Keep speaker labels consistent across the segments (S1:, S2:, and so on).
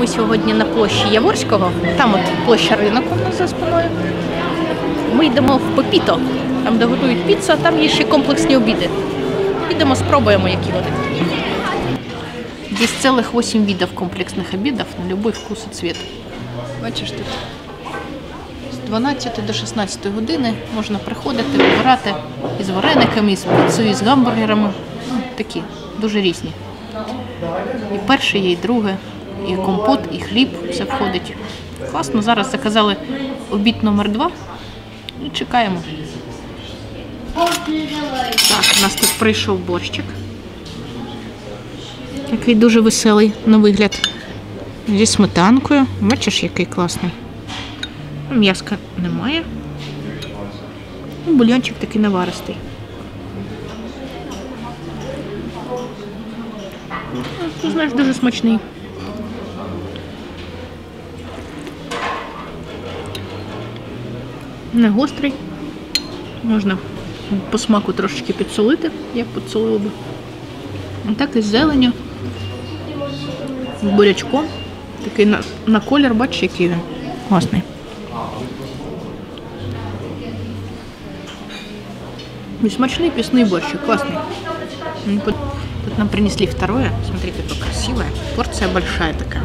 S1: Ми сьогодні на площі Яворського, там от площа ринок у нас за спиною. Ми йдемо в Пепіто, там де готують піцу, а там є ще комплексні обіди. Підемо, спробуємо, які вони. Здесь целых 8 видов комплексных обедов на любой вкус и цвет. Бачиш тут з 12 до 16 години можна приходити, вибирати із варениками, із піцею, із гамбургерами. Ну, такі, дуже різні. І перше є, і друге, і компот, і хліб, все входить. Класно, зараз заказали обід номер 2 і чекаємо. Так, у нас тут прийшов борщик. Який дуже веселий на вигляд. Зі сметанкою. Бачиш, який класний. М'яска немає. Ну, Бульйончик такий наваристий. Ну, знаєш, дуже смачний. Не гострий. Можна по смаку трошечки підсолити, як підсолили би. Так і з зеленю. З бурячком. Такий на, на колір, бачиш, який він. Класний. И смачный песный борщик, классный. М, Тут тут нам принесли второе. Смотри, какое красивое. Порция большая такая.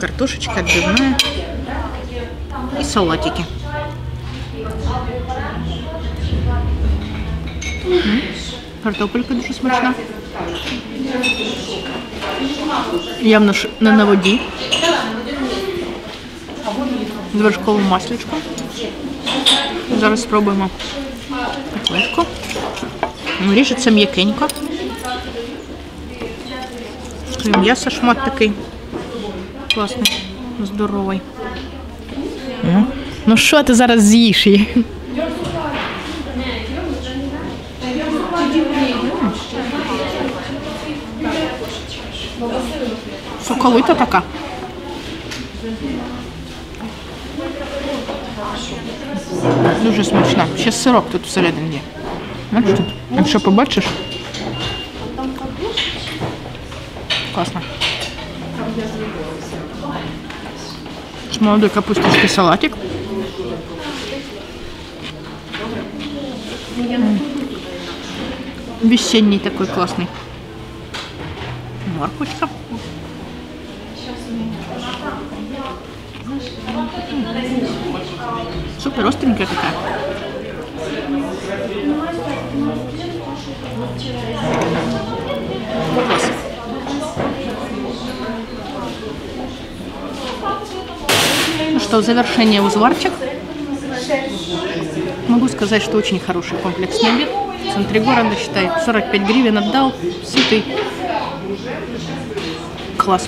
S1: Картошечка отбивная. И салатики. М, Картопелька дуже смачна. Явно ж не на воді. З вершковим. Зараз спробуємо котлетку. Ріжеться м'якенько. М'ясо шмат такий. Класний, здоровий. Ну, Ну що ти зараз з'їш її? Така. Дуже смачна. Ще сирок тут всередині є. Бачиш тут? Якщо побачиш. Класно. с молодой капусточкой салатик. Весенний такой классный. морковочка, Супер остренькая такая. В завершение узварчик. Могу сказать, что очень хороший комплексный обед. В центре города, считай, 45 гривен отдал, сытый. Класс.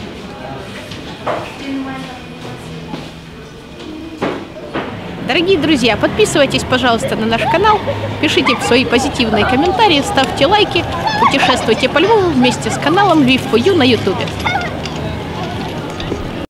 S1: Дорогие друзья, подписывайтесь, пожалуйста, на наш канал, пишите свои позитивные комментарии, ставьте лайки, путешествуйте по Львову вместе с каналом Львив на ютубе.